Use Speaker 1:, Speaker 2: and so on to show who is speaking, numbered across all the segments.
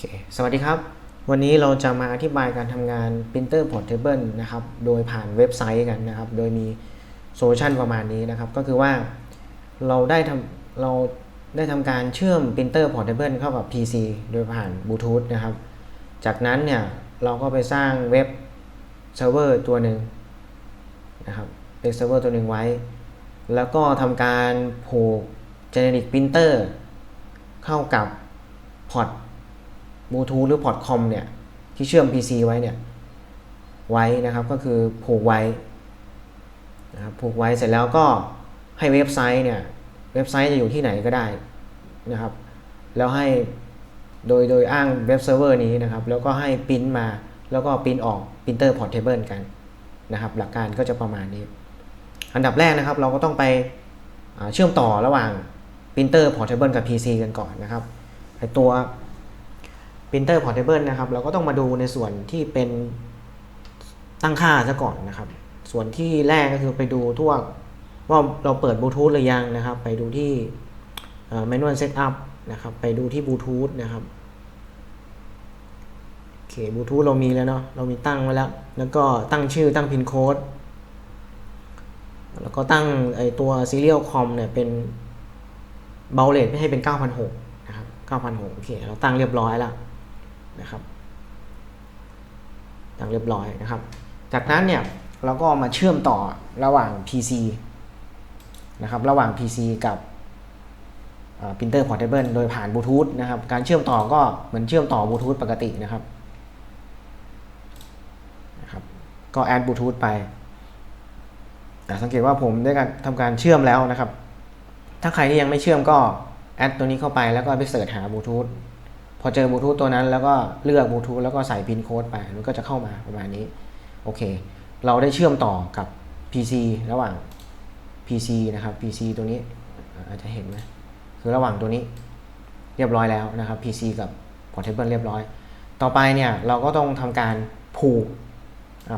Speaker 1: คสวัสดีครับ วันนี้เราจะมาอธิบายการทำงาน Printer Portable นะครับ โดยผ่านเว็บไซต์กันนะครับ โดยมีโซลูชันประมาณนี้นะครับ ก็คือว่าเราได้ทำเราได้ทำการเชื่อม Printer Portable เข้ากับ PC โดยผ่านบลูทูธนะครับ จากนั้นเนี่ยเราก็ไปสร้างเว็บเซิร์ฟเวอร์ตัวหนึ่งนะครับเป็นเซิร์ฟเวอร์ตัวหนึ่งไว้ แล้วก็ทำการผูก Generic Printer เข้ากับพอร์ต บลูทูธหรือพอร์ตคอมเนี่ยที่เชื่อม PC ไว้เนี่ยไว้นะครับก็คือผูกไว้นะครับผูกไว้เสร็จแล้วก็ให้เว็บไซต์เนี่ยเว็บไซต์จะอยู่ที่ไหนก็ได้นะครับ แล้วให้โดยโดยอ้างเว็บเซิร์ฟเวอร์นี้นะครับ แล้วก็ให้ปริ้นมาแล้วก็ปริ้นออก printer portable กันนะครับ หลักการก็จะประมาณนี้ อันดับแรกนะครับ เราก็ต้องไปเชื่อมต่อระหว่าง printer portable กับ PC กันก่อนนะครับไอตัว Printer Portable นะครับ เราก็ต้องมาดูในส่วนที่เป็นตั้งค่าซะก่อนนะครับ ส่วนที่แรกก็คือไปดูทั่วว่าเราเปิดบลูทูธหรือยังนะครับ ไปดูที่เอ่อ Manual Setup นะครับ ไปดูที่บลูทูธนะครับโอเคบลูทูธเรามีแล้วเนาะเรามีตั้งไว้แล้ว แล้วก็ตั้งชื่อตั้งพินโค้ดแล้วก็ตั้งไอตัว Serial Com เนี่ยเป็นเบลเลตไม่ให้เป็น9,600นะครับ9,600โอเค เราตั้งเรียบร้อยแล้ว นะครับตั้งเรียบร้อยนะครับ จากนั้นเนี่ยเราก็มาเชื่อมต่อระหว่าง PC นะครับระหว่าง PC กับเอ่อ Printer Portable โดยผ่านบลูทูธนะครับ การเชื่อมต่อก็เหมือนเชื่อมต่อบลูทูธปกตินะครับนะครับ ก็แอดบลูทูธไปอ่สังเกตว่าผมได้การทำการเชื่อมแล้วนะครับ ถ้าใครที่ยังไม่เชื่อมก็แอดตัวนี้เข้าไปแล้วก็ไปเสิร์ชหาบลูทูธ อเจอบลูทูธตัวนั้นแล้วก็เลือกบลูทูธแล้วก็ใส่พินโค้ดไปมันก็จะเข้ามาประมาณนี้โอเค เราได้เชื่อมต่อกับ PC ระหว่าง PC นะครับ PC ตัวนี้อาจจะเห็นไหมคือระหว่างตัวนี้เรียบร้อยแล้วนะครับ PC กับ Portable เรียบร้อย ต่อไปเนี่ยเราก็ต้องทำการผูก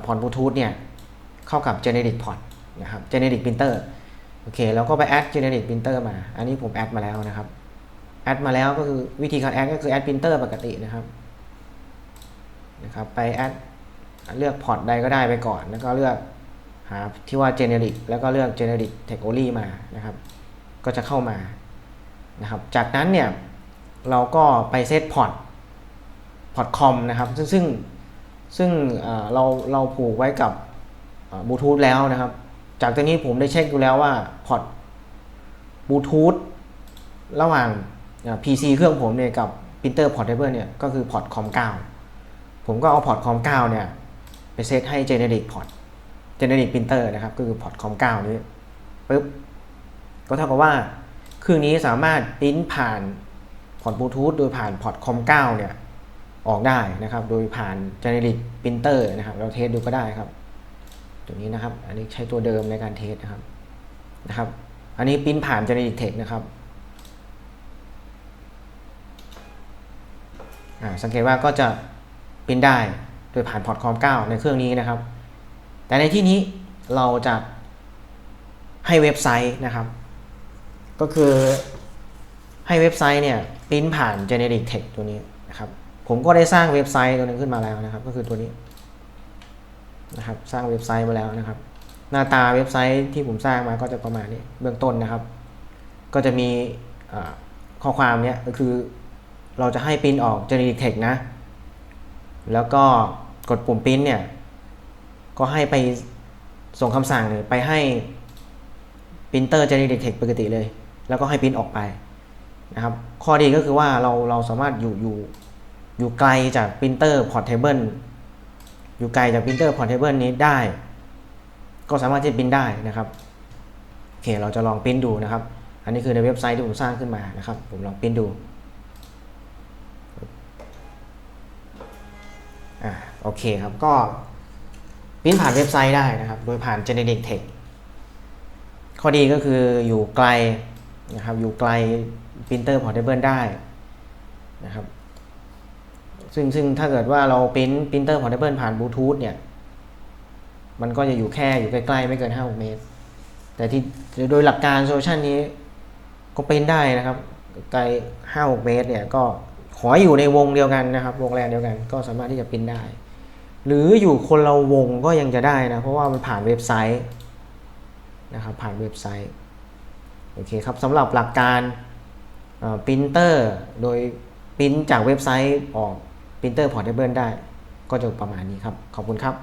Speaker 1: พอร์ตบลูทูธเนี่ยเข้ากับ Generic Port นะครับ Generic Printer โอเคเราก็ไป add Generic Printer มา อันนี้ผมแอดมาแล้วนะครับ แอดมาแล้วก็คือวิธีการแอดก็คือแอดพิมพ์เตอร์ปกตินะครับนะครับ ไปแอดเลือกพอร์ตใดก็ได้ไปก่อน แล้วก็เลือกหาที่ว่า generic แล้วก็เลือก generic tech only มานะครับ ก็จะเข้ามานะครับ จากนั้นเนี่ยเราก็ไปเซตพอร์ตพอร์ตคอมนะครับ ซึ่งซึ่งซึ่งเราเราผูกไว้กับบลูทูธแล้วนะครับ จากตัวนี้ผมได้เช็คดูแล้วว่าพอร์ตบลูทูธระหว่าง PC เครื่องผมเนี่ยกับ Printer Portable เนี่ยก็คือพอร์ตคอม9ผมก็เอาพอร์ตคอม9เนี่ยไปเซตให้ Generic Port Generic Printer นะครับก็คือพอร์ตคอม9นี้ปึ๊บก็เท่ากับว่าเครื่องนี้สามารถปริ้นผ่านพอร์ตบลูทูธโดยผ่านพอร์ตคอม9เนี่ยออกได้นะครับ โดยผ่าน Generic Printer นะครับ เราเทสดูก็ได้ครับ ตัวนี้นะครับ อันนี้ใช้ตัวเดิมในการเทสนะครับ นะครับ อันนี้ปริ้นผ่าน Generic Text นะครับ อ่า สังเกตว่าก็จะปรินได้โดยผ่านพอร์ตคอม9ในเครื่องนี้นะครับ แต่ในที่นี้เราจะให้เว็บไซต์นะครับ ก็คือให้เว็บไซต์เนี่ยปรินผ่าน generic text ตัวนี้นะครับ ผมก็ได้สร้างเว็บไซต์ตัวนึงขึ้นมาแล้วนะครับ ก็คือตัวนี้นะครับ สร้างเว็บไซต์มาแล้วนะครับ หน้าตาเว็บไซต์ที่ผมสร้างมาก็จะประมาณนี้เบื้องต้นนะครับ ก็จะมีข้อความเนี้ยก็คือ เราจะให้ปริ้นออก generic text นะ แล้วก็กดปุ่มปริ้นเนี่ย ก็ให้ไปส่งคำสั่งเลยไปให้ปรินเตอร์ generic text ปกติเลย แล้วก็ให้ปริ้นออกไปนะครับ ข้อดีก็คือว่าเราเราสามารถอยู่อยู่อยู่ไกลจากปรินเตอร์ portable อยู่ไกลจากปรินเตอร์ portable นี้ได้ ก็สามารถที่จะปริ้นได้นะครับโอเคเราจะลองปริ้นดูนะครับ อันนี้คือในเว็บไซต์ที่ผมสร้างขึ้นมานะครับ ผมลองปริ้นดู อ่าโอเคครับก็ปริ้นผ่านเว็บไซต์ได้นะครับ โดยผ่าน Generic Text ข้อดีก็คืออยู่ไกลนะครับอยู่ไกล Printer Portable ได้นะครับซึ่งซึ่งถ้าเกิดว่าเราปริ้น Printer Portable ผ่านบลูทูธเนี่ยมันก็จะอยู่แค่อยู่ใกล้ๆ ไม่เกิน5เมตร แต่ที่โดยหลักการโซลูชันนี้ก็เปริ้นได้นะครับ ไกล 5-6 เมตรเนี่ยก็ ขออยู่ในวงเดียวกันนะครับ วงแรงเดียวกันก็สามารถที่จะพิมพ์ได้ หรืออยู่คนละวงก็ยังจะได้นะ เพราะว่ามันผ่านเว็บไซต์นะครับผ่านเว็บไซต์โอเคครับสำหรับหลักการปรินเตอร์โดยพิมพ์จากเว็บไซต์ออกปรินเตอร์พอร์ตเบิลได้ ก็จะประมาณนี้ครับ ขอบคุณครับ